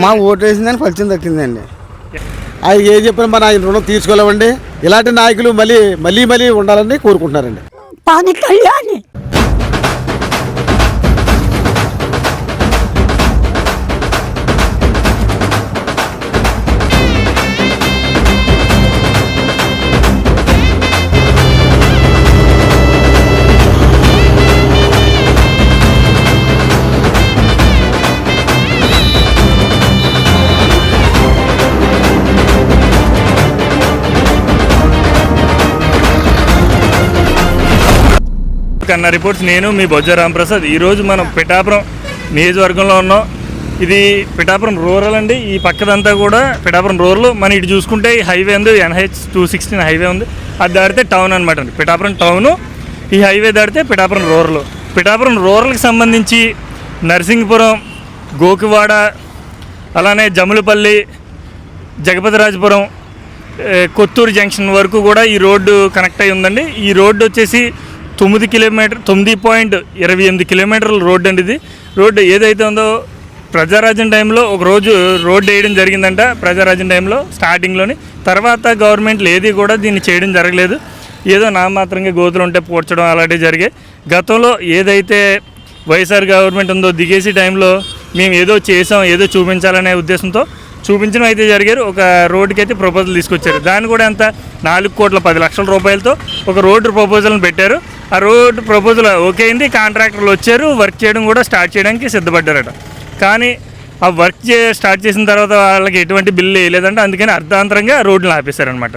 మా ఓటు వేసిందని ఫలితం దక్కిందండి. ఆయన ఏం చెప్పినా మన ఆయన రుణం తీర్చుకోలేమండి ఇలాంటి నాయకులు మళ్ళీ మళ్ళీ మళ్ళీ ఉండాలని కోరుకుంటున్నారండి. పవన్ కళ్యాణ్ కన్నా రిపోర్ట్స్ నేను మీ బొజ్జ రామప్రసాద్ ఈరోజు మనం పిఠాపురం నియోజకవర్గంలో ఉన్నాం. ఇది పిఠాపురం రూరల్ అండి. ఈ పక్కదంతా కూడా పిఠాపురం రూరల్. మనం ఇటు చూసుకుంటే ఈ హైవే ఉంది. ఎన్హెచ్ టూ సిక్స్టీన్ హైవే ఉంది. అది దాటితే టౌన్ అనమాట అండి పిఠాపురం టౌను. ఈ హైవే దాటితే పిఠాపురం రూరల్. పిఠాపురం రూరల్కి సంబంధించి నర్సింగ్పురం గోకివాడ అలానే జములపల్లి జగపతిరాజపురం కొత్తూరు జంక్షన్ వరకు కూడా ఈ రోడ్డు కనెక్ట్ అయి ఉందండి. ఈ రోడ్డు వచ్చేసి తొమ్మిది కిలోమీటర్ తొమ్మిది పాయింట్ ఇరవై ఎనిమిది కిలోమీటర్ల రోడ్డు అండి ఇది. రోడ్డు ఏదైతే ఉందో ప్రజారాజ్యం టైంలో ఒక రోజు రోడ్డు వేయడం జరిగిందంట ప్రజారాజ్యం టైంలో స్టార్టింగ్లోని. తర్వాత గవర్నమెంట్లు ఏది కూడా దీన్ని చేయడం జరగలేదు. ఏదో నామాత్రంగా గోతులు ఉంటే పూడ్చడం అలాంటివి జరిగాయి. గతంలో ఏదైతే వైఎస్ఆర్ గవర్నమెంట్ ఉందో దిగేసి టైంలో మేము ఏదో చేసాం ఏదో చూపించాలనే ఉద్దేశంతో చూపించడం అయితే జరిగారు. ఒక రోడ్డుకి అయితే ప్రపోజల్ తీసుకొచ్చారు. దాన్ని కూడా ఎంత? నాలుగు కోట్ల పది లక్షల రూపాయలతో ఒక రోడ్డు ప్రపోజల్ని పెట్టారు. ఆ రోడ్డు ప్రపోజల్ ఓకే అయింది కాంట్రాక్టర్లు వచ్చారు వర్క్ చేయడం కూడా స్టార్ట్ చేయడానికి సిద్ధపడ్డారట. కానీ ఆ వర్క్ చే స్టార్ట్ చేసిన తర్వాత వాళ్ళకి ఎటువంటి బిల్లు వేయలేదంటే అందుకని అర్ధాంతరంగా రోడ్లు ఆపేశారనమాట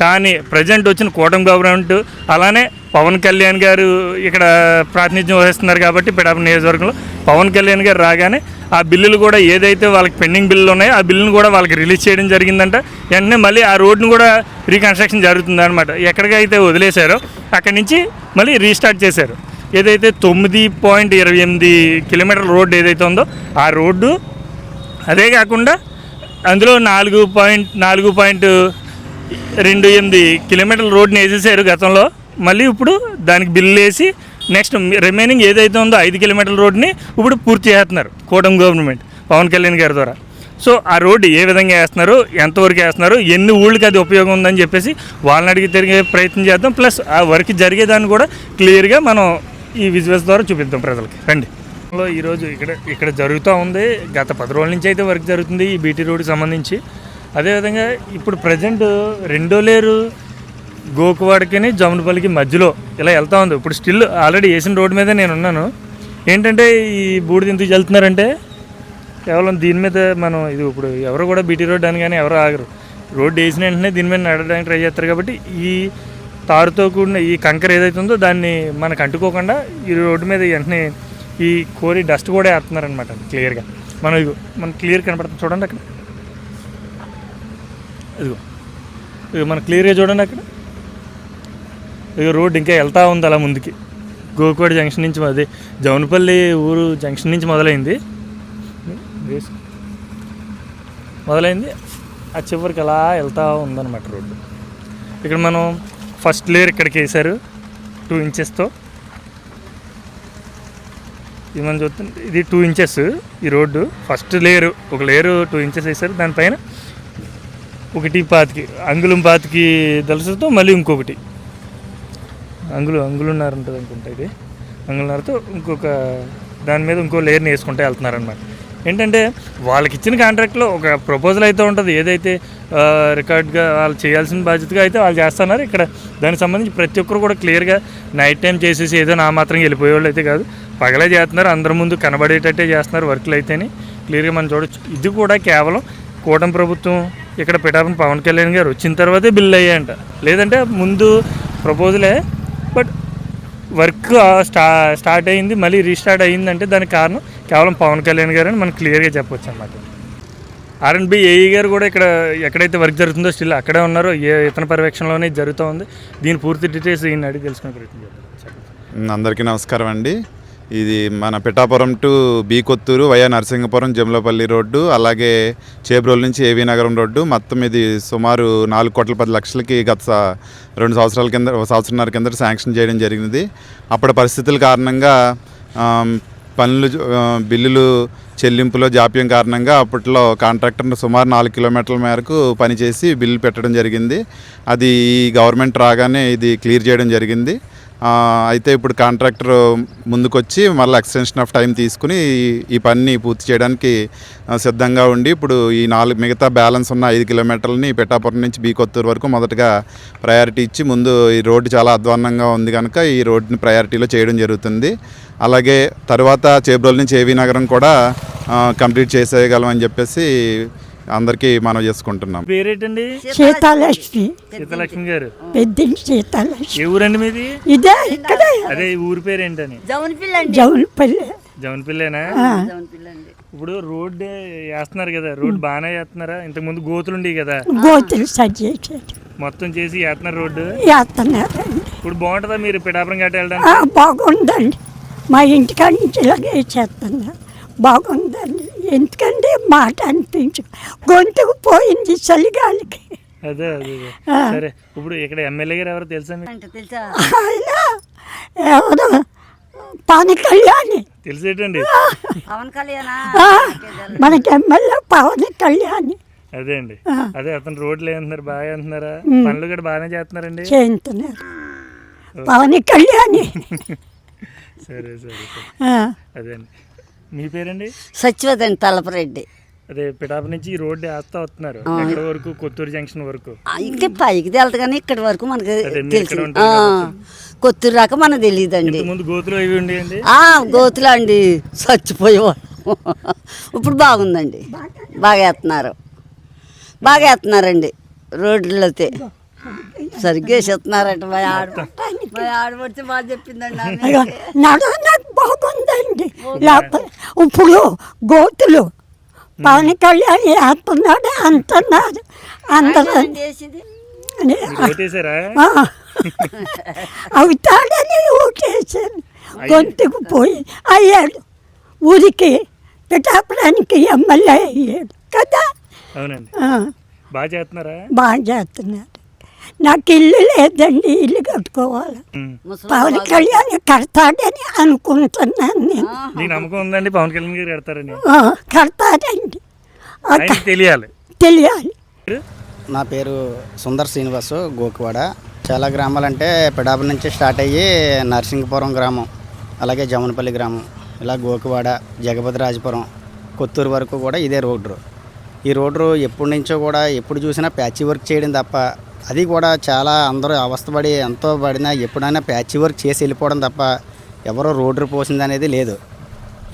కానీ ప్రజెంట్ వచ్చిన కూటమి గవర్నమెంట్ అలానే పవన్ కళ్యాణ్ గారు ఇక్కడ ప్రాతినిధ్యం వహిస్తున్నారు కాబట్టి పిడాప నియోజకవర్గంలో పవన్ కళ్యాణ్ గారు రాగానే ఆ బిల్లులు కూడా ఏదైతే వాళ్ళకి పెండింగ్ బిల్లులు ఉన్నాయో ఆ బిల్లును కూడా వాళ్ళకి రిలీజ్ చేయడం జరిగిందంట. వెంటనే మళ్ళీ ఆ రోడ్ను కూడా రీకన్స్ట్రక్షన్ జరుగుతుంది అనమాట ఎక్కడికైతే వదిలేశారో అక్కడి నుంచి మళ్ళీ రీస్టార్ట్ చేశారు. ఏదైతే తొమ్మిది పాయింట్ ఇరవై ఎనిమిది కిలోమీటర్ల రోడ్డు ఏదైతే ఉందో ఆ రోడ్డు అదే కాకుండా అందులో నాలుగు పాయింట్ నాలుగు పాయింట్ రెండు ఎనిమిది కిలోమీటర్ల రోడ్ని వేసేసారు గతంలో. మళ్ళీ ఇప్పుడు దానికి బిల్లు వేసి నెక్స్ట్ రిమైనింగ్ ఏదైతే ఉందో ఐదు కిలోమీటర్ల రోడ్ని ఇప్పుడు పూర్తి చేస్తున్నారు కూటమి గవర్నమెంట్ పవన్ కళ్యాణ్ గారి ద్వారా. సో ఆ రోడ్డు ఏ విధంగా వేస్తున్నారు ఎంతవరకు వేస్తున్నారు ఎన్ని ఊళ్ళకి అది ఉపయోగం ఉందని చెప్పేసి వాళ్ళని అడిగి తిరిగే ప్రయత్నం చేద్దాం. ప్లస్ ఆ వర్క్ జరిగేదాన్ని కూడా క్లియర్గా మనం ఈ విజువల్స్ ద్వారా చూపిద్దాం ప్రజలకి. రండి. ఈరోజు ఇక్కడ ఇక్కడ జరుగుతూ ఉంది. గత పది రోజుల నుంచి అయితే వర్క్ జరుగుతుంది ఈ బీటీ రోడ్కి సంబంధించి. అదేవిధంగా ఇప్పుడు ప్రజెంట్ రెండో లేరు గోకువాడకిని జమునపల్లికి మధ్యలో ఇలా వెళ్తా ఉంది. ఇప్పుడు స్టిల్ ఆల్రెడీ వేసిన రోడ్డు మీద నేను ఉన్నాను. ఏంటంటే ఈ బూడిద ఎందుకు వెళ్తున్నారంటే కేవలం దీని మీద మనం ఇది ఇప్పుడు ఎవరు కూడా బీటీ రోడ్ అని కానీ ఎవరు ఆగరు. రోడ్డు వేసిన వెంటనే దీని మీద నడవడానికి ట్రై చేస్తారు కాబట్టి ఈ తారుతో కూడిన ఈ కంకర ఏదైతే ఉందో దాన్ని మనకు అంటుకోకుండా ఈ రోడ్డు మీద వెంటనే ఈ కోరి డస్ట్ కూడా వేస్తున్నారనమాట క్లియర్గా మనం ఇదిగో మనకు క్లియర్ కనపడుతుంది చూడండి అక్కడ. ఇదిగో ఇదిగో మనం క్లియర్గా చూడండి అక్కడ. ఇదిగో రోడ్ ఇంకా వెళ్తూ ఉంది అలా ముందుకి. గోకోడ జంక్షన్ నుంచి అది జౌనపల్లి ఊరు జంక్షన్ నుంచి మొదలైంది. మొదలైంది. ఆ చివరికి అలా వెళ్తూ ఉందన్నమాట రోడ్డు. ఇక్కడ మనం ఫస్ట్ లేయర్ ఇక్కడికి వేశారు టూ ఇంచెస్తో ఇది మనం చూస్తుంది ఇది టూ ఇంచెస్ ఈ రోడ్డు. ఫస్ట్ లేయర్ ఒక లేయర్ టూ ఇంచెస్ వేశారు. దానిపైన ఒకటి పాతికి అంగుళం పాతికి దళసతో మళ్ళీ ఇంకొకటి. అంగులు అంగులున్నర ఉంటుంది అనుకుంటా ఇది. అంగులున్నరతో ఇంకొక దాని మీద ఇంకో లేయర్ని వేసుకుంటే వెళ్తున్నారనమాట ఏంటంటే వాళ్ళకి ఇచ్చిన కాంట్రాక్ట్లో ఒక ప్రపోజల్ అయితే ఉంటుంది. ఏదైతే రికార్డ్గా వాళ్ళు చేయాల్సిన బాధ్యతగా అయితే వాళ్ళు చేస్తున్నారు. ఇక్కడ దానికి సంబంధించి ప్రతి ఒక్కరు కూడా క్లియర్గా నైట్ టైం చేసేసి ఏదో నా మాత్రం వెళ్ళిపోయేవాళ్ళు అయితే కాదు. పగలే చేస్తున్నారు. అందరి ముందు కనబడేటట్టే చేస్తున్నారు వర్క్లు అయితేనే. క్లియర్గా మనం చూడొచ్చు. ఇది కూడా కేవలం కూటమి ప్రభుత్వం ఇక్కడ పిఠాపన పవన్ కళ్యాణ్ గారు వచ్చిన తర్వాతే బిల్ అయ్యాయంట. లేదంటే ముందు ప్రపోజలే బట్ వర్క్ స్టా స్టార్ట్ అయింది మళ్ళీ రీస్టార్ట్ అయ్యిందంటే దానికి కారణం కేవలం పవన్ కళ్యాణ్ గారు అని మనం క్లియర్గా చెప్పొచ్చు అన్నమాట. ఆర్ఎన్బి ఏఈ గారు కూడా ఇక్కడ ఎక్కడైతే వర్క్ జరుగుతుందో స్టిల్ అక్కడే ఉన్నారో ఏ ఇతర పర్యవేక్షణలోనే జరుగుతూ ఉంది. దీని పూర్తి డీటెయిల్స్ ఈయన అడిగి తెలుసుకునే ప్రయత్నం చేద్దాం. అందరికీ నమస్కారం అండి. ఇది మన Pithapuram to B Kothuru via Narasingapuram Jamalapalli road అలాగే చేబ్రోల్ నుంచి ఏవీ నగరం రోడ్డు. మొత్తం ఇది సుమారు నాలుగు కోట్ల పది లక్షలకి గత రెండు సంవత్సరాల కింద ఒక సంవత్సరంన్నర కింద శాంక్షన్ చేయడం జరిగింది అప్పటి పరిస్థితుల కారణంగా పనులు బిల్లులు చెల్లింపులో జాప్యం కారణంగా అప్పట్లో కాంట్రాక్టర్ సుమారు నాలుగు కిలోమీటర్ల మేరకు పనిచేసి బిల్లు పెట్టడం జరిగింది. అది ఈ గవర్నమెంట్ రాగానే ఇది క్లియర్ చేయడం జరిగింది. అయితే ఇప్పుడు కాంట్రాక్టర్ ముందుకొచ్చి మళ్ళీ ఎక్స్టెన్షన్ ఆఫ్ టైం తీసుకుని ఈ- పనిని పూర్తి చేయడానికి సిద్ధంగా ఉండి ఇప్పుడు ఈ నాలుగు మిగతా బ్యాలెన్స్ ఉన్న ఐదు కిలోమీటర్లని పెట్టాపురం నుంచి బీకొత్తూరు వరకు మొదటగా ప్రయారిటీ ఇచ్చి ముందు ఈ రోడ్డు చాలా అధ్వాన్నంగా ఉంది కనుక ఈ రోడ్డుని ప్రయారిటీలో చేయడం జరుగుతుంది. అలాగే తర్వాత చేబ్రోల్ నుంచి ఏవీ నగరం కూడా కంప్లీట్ చేసేయగలం అని చెప్పేసి అందరికీ మనం చేసుకుంటున్నాం. పేరేటండి? సీతాలక్ష్మి. సీతలక్ష్మి గారు. పెద్దింటి సీతాలక్ష్మి. ఏ ఊరండి మీది? ఇదే ఇక్కడ. అదే ఈ ఊరి పేరేంటని? జౌన్పల్లి. జవన్పిల్లేనా ఇప్పుడు రోడ్డు వేస్తున్నారు కదా రోడ్డు బాగానే వేస్తున్నారా? ఇంతకు ముందు గోతులు ఉండేవి కదా. గోతులు చేసేది మొత్తం చేసి వేస్తున్నారు రోడ్డు? వేస్తున్నారండి. ఇప్పుడు బాగుంటుందా మీరు పిఠాపురం గట్ట ఆ, వెళ్ళడానికి బాగుందండి. మా ఇంటికాడ నుంచి ఇలాగే చేస్తున్నారు. బాగుందండి. ఎందుకంటే మాట అనిపించు గొంతుకు పోయింది చలిగాలికి. అదే అదే అదే. సరే ఇప్పుడు ఇక్కడ ఎమ్మెల్యే గారు ఎవరో తెలుసా మీకు? ఆయన ఎవరు? పవన్ కళ్యాణ్. తెలిసేటండి పవన్ కళ్యాణ్? ఆ, మనకి ఎమ్మెల్యే పవన్ కళ్యాణ్. అదే అండి. అదే అతను రోడ్లు వేస్తున్నారు బాగా వేస్తున్నారా? పనులు కూడా బాగానే చేస్తున్నారండి? చేస్తున్నారు. పవన్ కళ్యాణ్. సరే సరే సరే. ఆ, అదే అండి. మీ పేరండి? సత్యవతండి తలపరెడ్డి. అదే పిఠాపురం నుంచి ఈ రోడ్డు వేస్తా వస్తున్నారు. ఎక్కడ వరకు? కొత్తూరు జంక్షన్ వరకు. ఆ, ఇంకా పైకి తెలుతుంది కానీ ఇక్కడి వరకు మనకి తెలుసు ఇక్కడ కొత్తూరు రాక మనకు తెలియదండి. ఇంతకు ముందు గోతులు అవి ఉండేయండి? ఆ గోతులు అండి చచ్చిపోయేవాళ్ళం. ఇప్పుడు బాగుందండి. బాగా వేస్తున్నారు. బాగా వేస్తున్నారండి. రోడ్లతో సరిగ్గా వేసేస్తున్నారట. మా ఆడ మా ఆడపడితే బాగా చెప్పిందండి. ఆమె. బాగుందండి లేకపోతే ఇప్పుడు గోతులు పవన్ కళ్యాణ్ వేస్తున్నాడు అంటున్నారు అందరూ అవుతాడని ఊకేసాను గొంతుకు పోయి అయ్యాడు. ఊరికి పిఠాపురానికి ఎమ్మెల్యే అయ్యాడు కదా. అవునండి. ఆ, బాగా చేస్తున్నారా? బాగా చేస్తున్నాడు నాకు ఇల్లు లేదండి ఇల్లు కట్టుకోవాలి. పవన్ కళ్యాణ్ కడతాడని అనుకుంటున్నాను నేను. మీకు నమ్మకం ఉందండి పవన్ కళ్యాణ్ గారు కడతారని. ఆ, కడతాడండి తెలియాలి. తెలియాలి. నా పేరు సుందర్ శ్రీనివాసు గోకువాడ. చాలా గ్రామాలంటే పిడాప నుంచి స్టార్ట్ అయ్యి నరసింగపురం గ్రామం అలాగే జమనపల్లి గ్రామం ఇలా గోకువాడ జగపతి రాజపురం కొత్తూరు వరకు కూడా ఇదే రోడ్డు. ఈ రోడ్డు ఎప్పటి నుంచో కూడా ఎప్పుడు చూసినా ప్యాచ్ వర్క్ చేయడం తప్ప అది కూడా చాలా అందరూ అవస్థపడి ఎంతో పడినా ఎప్పుడైనా ప్యాచి వర్క్ చేసి వెళ్ళిపోవడం తప్ప ఎవరో రోడ్డు పోసింది అనేది లేదు.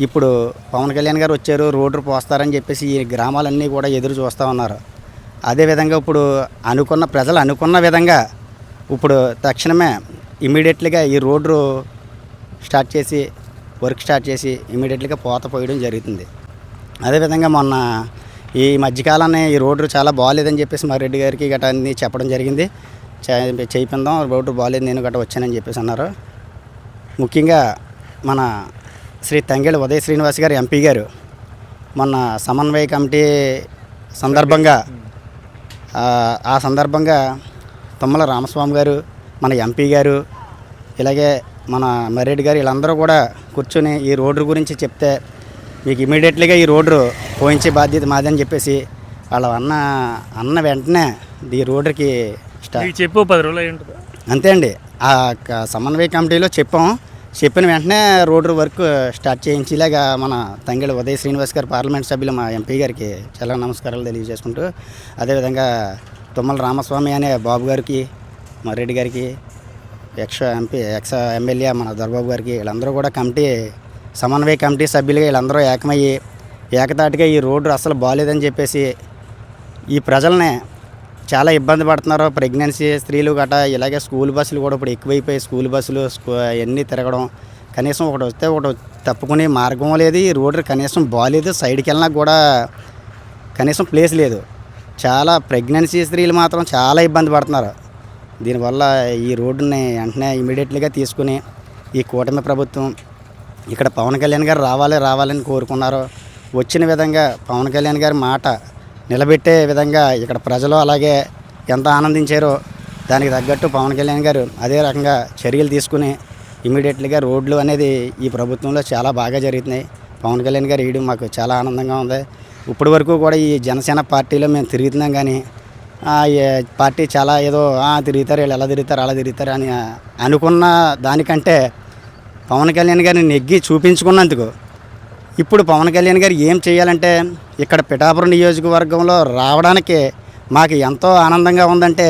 ఇప్పుడు పవన్ కళ్యాణ్ గారు వచ్చారు రోడ్డు పోస్తారని చెప్పేసి ఈ గ్రామాలన్నీ కూడా ఎదురు చూస్తూ ఉన్నారు. అదేవిధంగా ఇప్పుడు అనుకున్న ప్రజలు అనుకున్న విధంగా ఇప్పుడు తక్షణమే ఇమీడియట్లీగా ఈ రోడ్డు స్టార్ట్ చేసి వర్క్ స్టార్ట్ చేసి ఇమీడియట్లీగా పోత పోయడం జరుగుతుంది. అదేవిధంగా మొన్న ఈ మధ్యకాలాన్ని ఈ రోడ్డు చాలా బాగాలేదని చెప్పేసి మా రెడ్డి గారికి గట్రా అన్ని చెప్పడం జరిగింది. చే- చేయిపిందాం రోడ్డు బాగాలేదు నేను గట్రా వచ్చానని చెప్పేసి అన్నారు. ముఖ్యంగా మన శ్రీ తంగేడు ఉదయ శ్రీనివాస్ గారు ఎంపీ గారు మొన్న సమన్వయ కమిటీ సందర్భంగా ఆ సందర్భంగా తుమ్మల రామస్వామి గారు మన ఎంపీ గారు ఇలాగే మన మర్రెడ్డి గారు వీళ్ళందరూ కూడా కూర్చొని ఈ రోడ్డు గురించి చెప్తే మీకు ఇమీడియట్లీగా ఈ రోడ్డు పోయించే బాధ్యత మాదని చెప్పేసి వాళ్ళ అన్న అన్న వెంటనే ఈ రోడ్డుకి చెప్పు పది రోజులు అయి ఉంటుంది. అంతే అండి. ఆ క- సమన్వయ కమిటీలో చెప్పాం. చెప్పిన వెంటనే రోడ్డు వర్క్ స్టార్ట్ చేయించేలాగా మన తంగెళ్ళ ఉదయ శ్రీనివాస్ గారు పార్లమెంట్ సభ్యులు మా ఎంపీ గారికి చాలా నమస్కారాలు తెలియజేసుకుంటూ అదేవిధంగా తుమ్మల రామస్వామి అనే బాబు గారికి మా రెడ్డి గారికి ఎక్స్ ఎంపీ ఎక్స్ ఎమ్మెల్యే మన దొరబాబు గారికి వీళ్ళందరూ కూడా కమిటీ సమన్వయ కమిటీ సభ్యులుగా వీళ్ళందరూ ఏకమయ్యి ఏకతాటిగా ఈ రోడ్డు అసలు బాగాలేదని చెప్పేసి ఈ ప్రజల్ని చాలా ఇబ్బంది పడుతున్నారు. ప్రెగ్నెన్సీ స్త్రీలు గట ఇలాగే స్కూల్ బస్సులు కూడా ఇప్పుడు ఎక్కువైపోయి స్కూల్ బస్సులు అవన్నీ అన్నీ తిరగడం. కనీసం ఒకటి వస్తే ఒకటి తప్పుకునే మార్గం లేదు. ఈ రోడ్డు కనీసం బాగాలేదు సైడ్కి వెళ్ళినా కూడా కనీసం ప్లేస్ లేదు. చాలా ప్రెగ్నెన్సీ స్త్రీలు మాత్రం చాలా ఇబ్బంది పడుతున్నారు. దీనివల్ల ఈ రోడ్డుని వెంటనే ఇమీడియట్లీగా తీసుకుని ఈ కూటమి ప్రభుత్వం ఇక్కడ పవన్ కళ్యాణ్ గారు రావాలి రావాలని కోరుకున్నారు వచ్చిన విధంగా పవన్ కళ్యాణ్ గారి మాట నిలబెట్టే విధంగా ఇక్కడ ప్రజలు అలాగే ఎంత ఆనందించారో దానికి తగ్గట్టు పవన్ కళ్యాణ్ గారు అదే రకంగా చర్యలు తీసుకుని ఇమీడియట్లీగా రోడ్లు అనేది ఈ ప్రభుత్వంలో చాలా బాగా జరుగుతున్నాయి. పవన్ కళ్యాణ్ గారు వేయడం మాకు చాలా ఆనందంగా ఉంది. ఇప్పటి వరకు కూడా ఈ జనసేన పార్టీలో మేము తిరుగుతున్నాం కానీ పార్టీ చాలా ఏదో తిరుగుతారు వీళ్ళు ఎలా తిరుగుతారు అలా తిరుగుతారు అని అనుకున్న దానికంటే పవన్ కళ్యాణ్ గారిని నెగ్గి చూపించుకున్నందుకు ఇప్పుడు పవన్ కళ్యాణ్ గారు ఏం చేయాలంటే ఇక్కడ పిఠాపురం నియోజకవర్గంలో రావడానికి మాకు ఎంతో ఆనందంగా ఉందంటే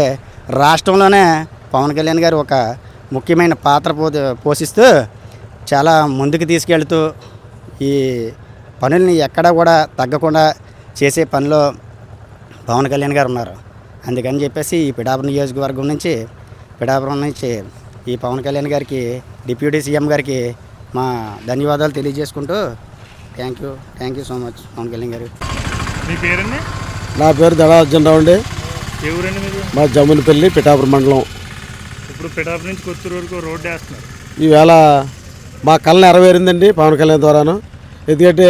రాష్ట్రంలోనే పవన్ కళ్యాణ్ గారు ఒక ముఖ్యమైన పాత్ర పో పోషిస్తూ చాలా ముందుకు తీసుకెళ్తూ ఈ పనుల్ని ఎక్కడా కూడా తగ్గకుండా చేసే పనిలో పవన్ కళ్యాణ్ గారు ఉన్నారు. అందుకని చెప్పేసి ఈ పిఠాపురం నియోజకవర్గం నుంచి పిఠాపురం నుంచి ఈ పవన్ కళ్యాణ్ గారికి డిప్యూటీ సీఎం గారికి మా ధన్యవాదాలు తెలియజేసుకుంటూ thank you thank you so much Pawan Kalyan garu. మీ పేరండి? నా పేరు దడార్జునరావు అండి. మీరు మా జమ్మునిపల్లి పిఠాపురం మండలం. ఇప్పుడు పిఠాపురం నుంచి కొత్తూరు వరకు రోడ్డు వేస్తున్నారు. ఈవేళ మా కళ నెరవేరిందండి పవన్ కళ్యాణ్ ద్వారాను. ఎందుకంటే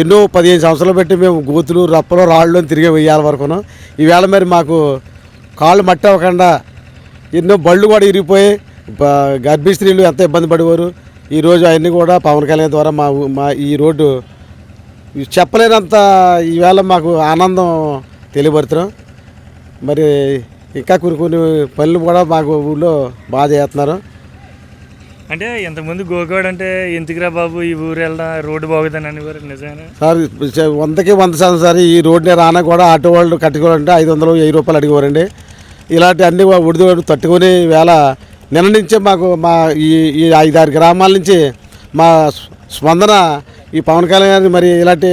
ఎన్నో పదిహేను సంవత్సరాలు పెట్టి మేము గోతులు రప్పలు రాళ్ళు తిరిగి వెయ్యాల వరకును. ఈవేళ మరి మాకు కాళ్ళు మట్టి అవ్వకుండా ఎన్నో బళ్ళు కూడా ఇరిగిపోయి గర్భిణీ స్త్రీలు ఎంత ఇబ్బంది పడేవారు? ఈరోజు అవన్నీ కూడా పవన్ కళ్యాణ్ ద్వారా మా మా ఈ రోడ్డు చెప్పలేనంత ఈవేళ మాకు ఆనందం తెలియబడుతున్నాం మరి ఇంకా కొన్ని కొన్ని పనులు కూడా మాకు ఊళ్ళో బాగా చేస్తున్నారు. అంటే ఇంతకుముందు గోకాడ్ అంటే ఎందుకురా బాబు ఈ ఊరు వెళ్దా రోడ్డు బాగుందని అనేవారు నిజమేనా? సార్ వందకి వంద శాతం సార్ ఈ రోడ్ని రానా కూడా ఆటో వాళ్ళు కట్టుకోవాలంటే ఐదు వందలు వెయ్యి రూపాయలు అడిగేవారండి. ఇలాంటి అన్ని ఉడిది తట్టుకొని వేళ నిన్న నుంచే మాకు మా ఈ ఈ ఐదారు గ్రామాల నుంచి మా స్ప- స్పందన ఈ పవన్ కళ్యాణ్ మరి ఇలాంటి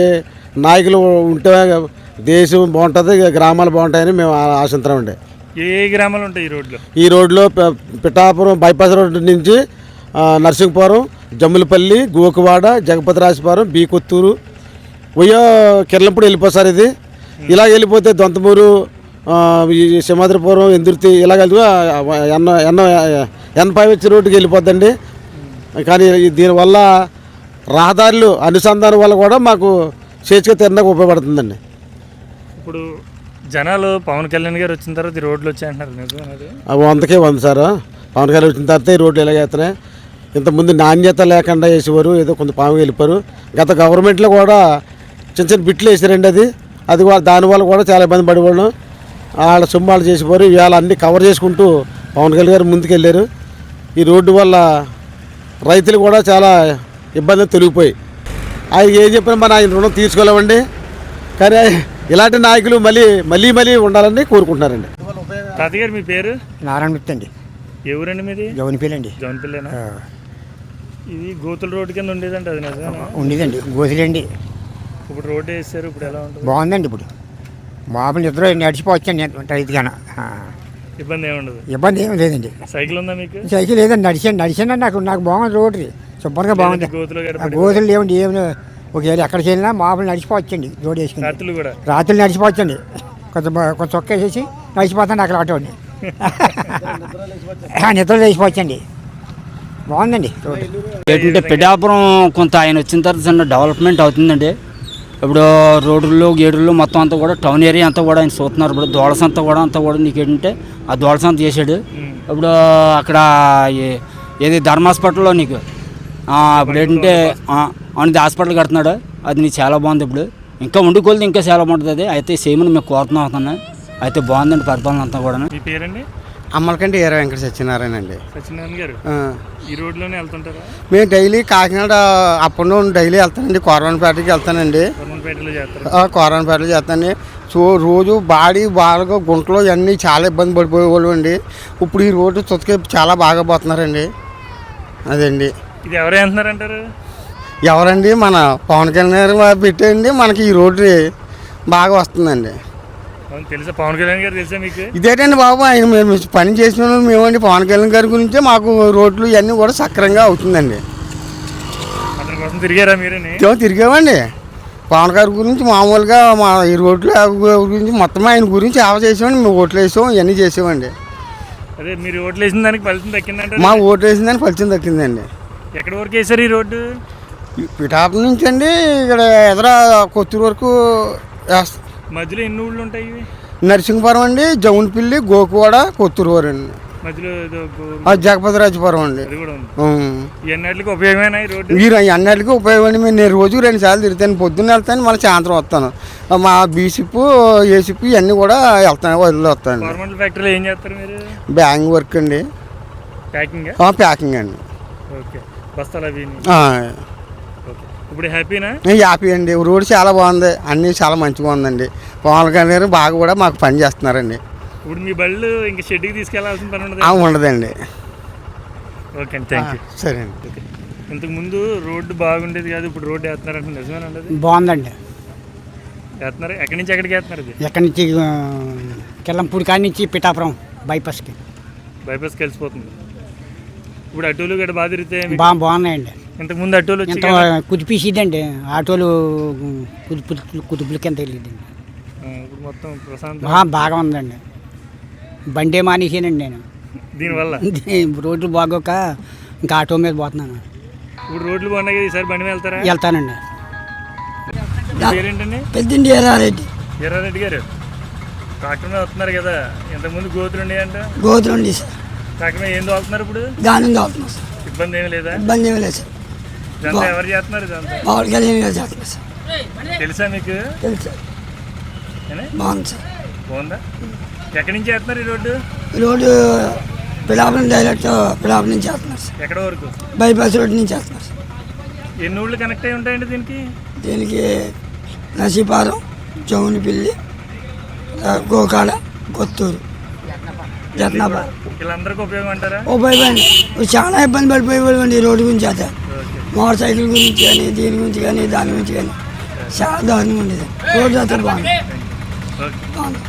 నాయకులు ఉంటే దేశం బాగుంటుంది గ్రామాలు బాగుంటాయని మేము ఆ- ఆశిస్తున్నామండి ఏ గ్రామాలు ఉంటాయి ఈ రోడ్లో? ఈ రోడ్లో పిఠాపురం బైపాస్ రోడ్డు నుంచి నర్సింగపురం జమ్ములపల్లి గోకువాడ జగపతిరాజపురం బీ కొత్తూరు ఉయ్యో కిర్లంపూడి వెళ్ళిపోతారు ఇది. ఇలా వెళ్ళిపోతే దొంతమూరు సింహాద్రిపురం ఎందుర్తి ఇలా కలిసి ఎన్న ఎన్న ఎనభై వచ్చి రోడ్డుకి వెళ్ళిపోద్దండి. కానీ దీనివల్ల రహదారులు అనుసంధానం వల్ల కూడా మాకు చేతికి తిరణకు ఉపయోగపడుతుందండి. ఇప్పుడు జనాలు పవన్ కళ్యాణ్ గారు వచ్చిన తర్వాత ఈ రోడ్లు వచ్చాయి అంటున్నారు. నిజమేనది అవి వందకే వంద సార్. పవన్ కళ్యాణ్ వచ్చిన తర్వాత ఈ రోడ్లు ఎలాగేస్తున్నాయి ఇంతకుముందు నాణ్యత లేకుండా వేసేవారు ఏదో కొంత పాము వెళ్ళిపోయారు. గత గవర్నమెంట్లో కూడా చిన్న చిన్న బిట్లు వేసారండి అది. అది దానివల్ల కూడా చాలా ఇబ్బంది పడేవాళ్ళం. వాళ్ళ సొమ్ము వాళ్ళు చేసేవారు ఇవాళ అన్ని కవర్ చేసుకుంటూ పవన్ కళ్యాణ్ గారు ముందుకు వెళ్ళారు ఈ రోడ్డు వల్ల రైతులు కూడా చాలా ఇబ్బంది తొలగిపోయి ఆయన ఏం చెప్పినా మన ఆయన రుణం తీసుకోలేమండి కానీ ఇలాంటి నాయకులు మళ్ళీ మళ్ళీ మళ్ళీ ఉండాలని కోరుకుంటున్నారండి. తాతయ్య గారు మీ పేరు? నారాయణ మిత్తి అండి. ఏ ఊరండి మీది జవనిపల్లి జౌన్పల్లినా ఇది గోతుల రోడ్డు కింద ఉండేదండి అది నిజమేనా? ఉండేదండి గోతులండి. ఇప్పుడు రోడ్డు వేసారు ఇప్పుడు ఎలా ఉంటుంది? బాగుందండి ఇప్పుడు. మామూలు ఇద్దరు నడిచిపోవచ్చండి రైతుగాన ఇబ్బంది ఏమి ఉండదు. ఇబ్బంది ఏమీ లేదండి. సైకిల్ ఉందా మీకు? సైకిల్ లేదండి నడిచాను నడిచాను నాకు నాకు బాగుంది రోడ్డు. శుభ్రంగా బాగుంది. గోతులు గోతులు లేవండి ఏమి ఒకవేళ ఎక్కడికి వెళ్ళినా మామూలు నడిచిపోవచ్చండి రోడ్డు వేసుకుని. రాత్రులు కూడా? రాత్రులు నడిచిపోవచ్చండి కొంచెం కొంచెం చొక్క వేసేసి నడిచిపోతాను అక్కడ ఆటోని నిద్ర లేచిపోవచ్చండి బాగుందండి రోడ్డు. ఏంటంటే పిఠాపురం కొంత ఆయన వచ్చిన తర్వాత చిన్న డెవలప్మెంట్ అవుతుందండి. ఇప్పుడు రోడ్లు గేడులు మొత్తం అంతా కూడా టౌన్ ఏరియా అంతా కూడా ఆయన చూస్తున్నారు. ఇప్పుడు దోళసంత కూడా అంతా కూడా నీకు ఏంటంటే ఆ దోళసంత చేశాడు. ఇప్పుడు అక్కడ ఏది ధర్మ హాస్పిటల్లో నీకు? ఇప్పుడు ఏంటంటే అవును హాస్పిటల్ కడుతున్నాడు. అది నీకు చాలా బాగుంది ఇప్పుడు. ఇంకా ఉండుకోలేదు ఇంకా చాలా బాగుంటుంది. అది అయితే సేమని మేము కోరుతున్నాం అవుతున్నాయి అయితే బాగుందండి పరిపాలన అంతా కూడా మీ పేరండి? అమ్మలకంటే ఈర వెంకట సత్యనారాయణ అండి. సత్యనారాయణ గారు? ఈ రోడ్లోనే వెళ్తుంటారా? మేము daily Kakinada up and down daily వెళ్తానండి. కోరవనపేటకి వెళ్తానండి. గవర్నమెంట్పేటలో చేస్తారు. కోరవనపేటలో చేస్తానండి. సో రోజు బాడీ బాగా గుంటలో ఇవన్నీ చాలా ఇబ్బంది పడిపోయేవాళ్ళు అండి. ఇప్పుడు ఈ రోడ్డు చుతకే చాలా బాగా పోతున్నారండి. అదండి. ఇది ఎవరు అంటున్నారంటారు ఎవరండి? మన పవన్ కళ్యాణ్ గారు పెట్టండి. మనకి ఈ రోడ్డు బాగా వస్తుందండి. తెలుసా? పవన్ కళ్యాణ్ గారు తెలుసా మీకు? ఇదేటండి బాబు ఆయన మేము పని చేసిన మేమండి. పవన్ కళ్యాణ్ గారి గురించే మాకు రోడ్లు ఇవన్నీ కూడా సక్రంగా అవుతుందండి. అతని కోసం తిరిగారా మీరని? తిరిగామండి. పవన్ గారి గురించి మామూలుగా మా ఈ రోడ్లు గురించి మొత్తం ఆయన గురించి సేవ చేసామండి మేము ఓట్లు వేసాం ఇవన్నీ చేసామండి అదే మీరు ఓట్లు వేసిన దానికి ఫలితం దక్కిందంటే మా ఓటు వేసిందని ఫలితం దక్కిందండి. ఎక్కడి వరకు వేసారు ఈ రోడ్డు? ఈ నుంచి అండి ఇక్కడ ఎదుర కొత్తూరు వరకు వేస్తాం మధ్యలో ఎన్ని ఊళ్ళు ఉంటాయి ఇవి? నరసింహపురం అండి జౌన్పిల్లి గోకువాడ కొత్తూరు వారు అండి. మధ్యలో ఏదో గో- అది జగపతి రాజపురం అండి. అది కూడా ఉంది. ఉం. ఇవన్నిటికి ఉపయోగమైన ఈ రోడ్డు? మీరు అన్నిటికీ ఉపయోగపడి మేము నేను రోజు రెండు సార్లు తిరుగుతాను. పొద్దున్న వెళ్తాను మళ్ళీ సాయంత్రం వస్తాను. మా బీసిప్ ఏసిప్ ఇవన్నీ కూడా వెళ్తాను వదిలి వస్తాను. గవర్నమెంట్ ఫ్యాక్టరీలో ఏం చేస్తారు మీరు? బ్యాంక్ వర్క్ అండి. ప్యాకింగ్? అండి. ఓకే. బస్తాలు అవి ఆ, ఓకే ఇప్పుడు హ్యాపీనా? హ్యాపీ అండి. రోడ్ చాలా బాగుంది. అన్నీ చాలా మంచిగా ఉందండి. పవన్ కళ్యాణ్ గారు బాగా కూడా మాకు పని చేస్తున్నారండి. ఇప్పుడు మీ బళ్ళు ఇంకా షెడ్కి తీసుకెళ్ళాల్సిన పని ఉండదు ఉండదండి. ఓకే అండి థ్యాంక్ యూ సరే అండి. ఇంతకు ముందు రోడ్డు బాగుండేది కాదు ఇప్పుడు రోడ్డు వేస్తున్నారంటే నిజమేనండి అది? బాగుందండి. వేస్తున్నారు? ఎక్కడి నుంచి ఎక్కడికి వేస్తున్నారు ఇది? ఎక్కడి నుంచి కిల్లంపూడి కాడి నుంచి పిఠాపురం బైపాస్కి. బైపాస్కి వెళ్ళిపోతుంది. ఇప్పుడు అటోలు గట్రా బాగా తిరిగితే బాగా బాగున్నాయండి. ఇంతకు ముందు అటోలు వచ్చి ఇంత కుదిపేసిదండి ఆటోలు కుదుపు కుదుపుల కింద వెళ్ళిందండి ఇప్పుడు మొత్తం ప్రశాంత్. బాగా బాగా ఉందండి. బండే మానేసానండి నేను. దీనివల్ల? రోడ్లు బాగోక ఇంకా ఆటో మీద పోతున్నాను. ఇప్పుడు రోడ్లు బాగున్నాయి కదా ఈసారి బండి మీద వెళ్తారా? వెళ్తానండి. పేరేంటండి? పెద్దండి ఎర్రారెడ్డి. ఎర్రారెడ్డి గారు. ట్రాక్టర్ మీద వస్తున్నారు కదా ఇంతకుముందు గోతులు ఉండేయంట? గోతులండి సార్. ట్రాక్టర్ మీద ఏం తోలుతున్నారు ఇప్పుడు? దాని సార్. ఇబ్బంది ఏమీ లేదా? ఇబ్బంది ఏమీ లేదు సార్. ఎవరు చేస్తున్నారు పవన్ కళ్యాణ్ గారు చేస్తున్నాం సార్. తెలుసా మీకు? తెలుసు సార్? బాగుంది సార్. బాగుందా? ఎక్కడి నుంచి చేస్తున్నారు ఈ రోడ్డు? ఈ రోడ్డు పిలాపురం డైరెక్ట్ పిలాపురం నుంచి చేస్తున్నారు సార్. ఎక్కడ వరకు? బైపాస్ రోడ్ నుంచి చేస్తున్నారు సార్. ఎన్ని ఊళ్ళు కనెక్ట్ అయి ఉంటాయండి దీనికి? దీనికి నసీపారం జౌనిపిల్లి గోకాడ కొత్తూరు జట్నాబాద్ వీళ్ళందరికీ ఉపయోగం అంటారా? ఉపయోగపడి చాలా ఇబ్బంది పడిపోయేవాళ్ళండి ఈ రోడ్డు గురించి అయితే. మోటార్ సైకిల్ గురించి కానీ దీని గురించి కానీ దాని గురించి కానీ చాలా దారుణంగా ఉండేది. రోడ్డు బాగుంది. ఓకే. బాగుంది.